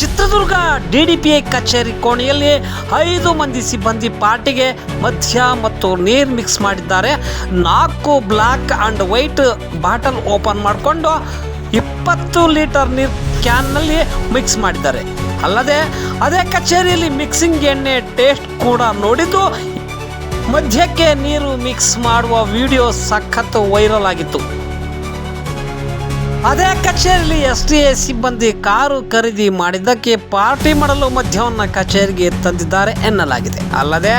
Chitradurga DDPI ಕಚೇರಿ ಕೋಣೆಯಲ್ಲಿ ಐದು ಮಂದಿ ಸಿಬ್ಬಂದಿ ಪಾರ್ಟಿಗೆ ಮದ್ಯ ಮತ್ತು ನೀರು ಮಿಕ್ಸ್ ಮಾಡಿದ್ದಾರೆ. ನಾಲ್ಕು black and white bottle open ಮಾಡಿಕೊಂಡು ಇಪ್ಪತ್ತು ಲೀಟರ್ ನೀರು ಕ್ಯಾನ್ನಲ್ಲಿ ಮಿಕ್ಸ್ ಮಾಡಿದ್ದಾರೆ. ಅಲ್ಲದೆ ಅದೇ ಕಚೇರಿಯಲ್ಲಿ ಮಿಕ್ಸಿಂಗ್ ಎಣ್ಣೆ ಟೇಸ್ಟ್ ಕೂಡ ನೋಡಿದ್ದು. ಮಧ್ಯಕ್ಕೆ ನೀರು ಮಿಕ್ಸ್ ಮಾಡುವ ವಿಡಿಯೋ ಸಖತ್ತು ವೈರಲ್ ಆಗಿತ್ತು. ಅದೇ ಕಚೇರಿಯಲ್ಲಿ ಎಸ್ ಟಿ ಎ ಸಿಬ್ಬಂದಿ ಕಾರು ಖರೀದಿ ಮಾಡಿದ್ದಕ್ಕೆ ಪಾರ್ಟಿ ಮಾಡಲು ಮದ್ಯವನ್ನು ಕಚೇರಿಗೆ ತಂದಿದ್ದಾರೆ ಎನ್ನಲಾಗಿದೆ. ಅಲ್ಲದೆ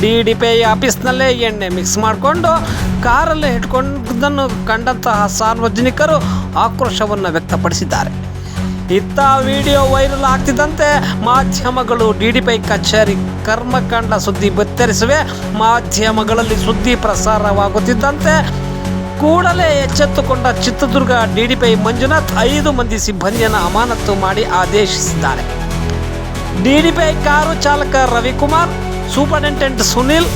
ಡಿ ಡಿ ಪಿ ಆಫೀಸ್ನಲ್ಲೇ ಎಣ್ಣೆ ಮಿಕ್ಸ್ ಮಾಡಿಕೊಂಡು ಕಾರಲ್ಲೇ ಇಟ್ಕೊಂಡದನ್ನು ಕಂಡಂತಹ ಸಾರ್ವಜನಿಕರು ಆಕ್ರೋಶವನ್ನು ವ್ಯಕ್ತಪಡಿಸಿದ್ದಾರೆ. ಇತ್ತ ವಿಡಿಯೋ ವೈರಲ್ ಆಗ್ತಿದ್ದಂತೆ ಮಾಧ್ಯಮಗಳು ಡಿ ಡಿ ಪೈ ಕಚೇರಿ ಕರ್ಮಕಾಂಡ ಸುದ್ದಿ ಬಿತ್ತರಿಸಿವೆ, ಮಾಧ್ಯಮಗಳಲ್ಲಿ ಸುದ್ದಿ ಪ್ರಸಾರವಾಗುತ್ತಿದ್ದಂತೆ ಕೂಡಲೇ ಎಚ್ಚೆತ್ತುಕೊಂಡ ಚಿತ್ರದುರ್ಗ ಡಿಡಿಪಿ ಮಂಜುನಾಥ್ ಐದು ಮಂದಿ ಸಿಬ್ಬಂದಿಯನ್ನು ಅಮಾನತು ಮಾಡಿ ಆದೇಶಿಸಿದ್ದಾರೆ. ಡಿಡಿಪಿ ಕಾರು ಚಾಲಕ ರವಿಕುಮಾರ್, ಸೂಪರಿಂಟೆಂಡೆಂಟ್ ಸುನಿಲ್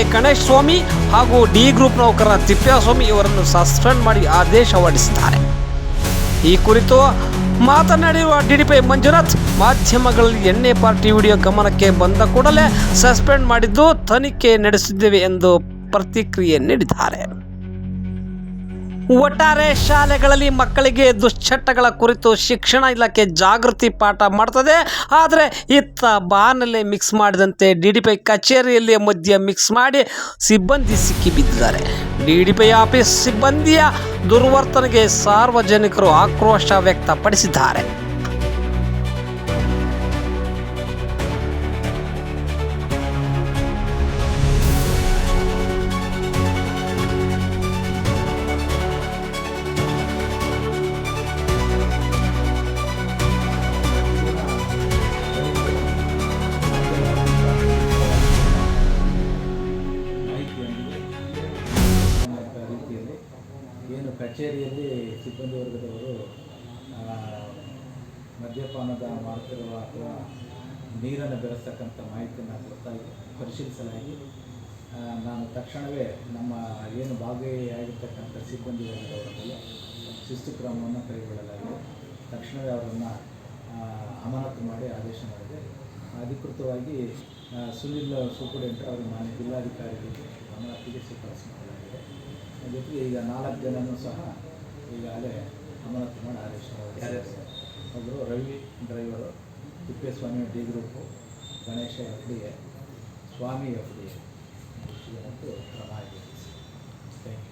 ಎ ಗಣೇಶ್ ಸ್ವಾಮಿ ಹಾಗೂ ಡಿ ಗ್ರೂಪ್ ನೌಕರ ತಿಪ್ಪೇಸ್ವಾಮಿ ಇವರನ್ನು ಸಸ್ಪೆಂಡ್ ಮಾಡಿ ಆದೇಶ ಹೊರಡಿಸಿದ್ದಾರೆ. ಈ ಕುರಿತು ಮಾತನಾಡಿರುವ ಡಿಡಿಪಿ ಮಂಜುನಾಥ್, ಮಾಧ್ಯಮಗಳಲ್ಲಿ ಎಣ್ಣೆ ಪಾರ್ಟಿ ವಿಡಿಯೋ ಗಮನಕ್ಕೆ ಬಂದ ಕೂಡಲೇ ಸಸ್ಪೆಂಡ್ ಮಾಡಿದ್ದು ತನಿಖೆ ನಡೆಸಿದ್ದೇವೆ ಎಂದು ಪ್ರತಿಕ್ರಿಯೆ ನೀಡಿದ್ದಾರೆ. ಒಟ್ಟಾರೆ ಶಾಲೆಗಳಲ್ಲಿ ಮಕ್ಕಳಿಗೆ ದುಶ್ಚಟಗಳ ಕುರಿತು ಶಿಕ್ಷಣ ಇಲಾಖೆ ಜಾಗೃತಿ ಪಾಠ ಮಾಡ್ತದೆ. ಆದರೆ ಇತ್ತ ಬಾನಲ್ಲೇ ಮಿಕ್ಸ್ ಮಾಡಿದಂತೆ ಡಿ ಡಿ ಪೈ ಕಚೇರಿಯಲ್ಲಿ ಮಧ್ಯೆ ಮಿಕ್ಸ್ ಮಾಡಿ ಸಿಬ್ಬಂದಿ ಸಿಕ್ಕಿ ಬಿದ್ದಿದ್ದಾರೆ. ಡಿ ಡಿ ಪೈ ಆಫೀಸ್ ಸಿಬ್ಬಂದಿಯ ದುರ್ವರ್ತನೆಗೆ ಸಾರ್ವಜನಿಕರು ಆಕ್ರೋಶ ವ್ಯಕ್ತಪಡಿಸಿದ್ದಾರೆ. ಏನು ಕಚೇರಿಯಲ್ಲಿ ಸಿಬ್ಬಂದಿ ವರ್ಗದವರು ಮದ್ಯಪಾನದ ಮಾಡ್ತಿರುವ ಅಥವಾ ನೀರನ್ನು ಬೆರೆಸ್ತಕ್ಕಂಥ ಮಾಹಿತಿಯನ್ನು ಗೊತ್ತಾಗಿ ಪರಿಶೀಲಿಸಲಾಗಿ ನಾನು ತಕ್ಷಣವೇ ನಮ್ಮ ಏನು ಭಾಗಿಯಾಗಿರ್ತಕ್ಕಂಥ ಸಿಬ್ಬಂದಿ ವರ್ಗದವರ ಮೇಲೆ ಶಿಸ್ತು ಕ್ರಮವನ್ನು ಕೈಗೊಳ್ಳಲಾಗಿದೆ. ತಕ್ಷಣವೇ ಅವರನ್ನು ಅಮಾನತು ಮಾಡಿ ಆದೇಶ ಮಾಡಿದೆ. ಅಧಿಕೃತವಾಗಿ ಸುನಿಲ್ ಸೂಪರಿಂಟೆಂಡರ್ ಅವರು ಮಾನ್ಯ ಜಿಲ್ಲಾಧಿಕಾರಿಗಳಿಗೆ ಅಮಾನತಿಗೆ ಶಿಫಾರಸು ಮಾಡಲಾಗಿದೆ. ಜೊತೆಗೆ ಈಗ ನಾಲ್ಕು ಜನನೂ ಸಹ ಈಗಾಗಲೇ ಅಮಾನತು ಮಾಡಿ ಆದೇಶ. ಒಬ್ಬರು Ravi driver, Tippeswamy D group, Ganesha F D A, Swamy F D A. ಕ್ರಮ ಆಗಿದೆ ಥ್ಯಾಂಕ್ ಯು.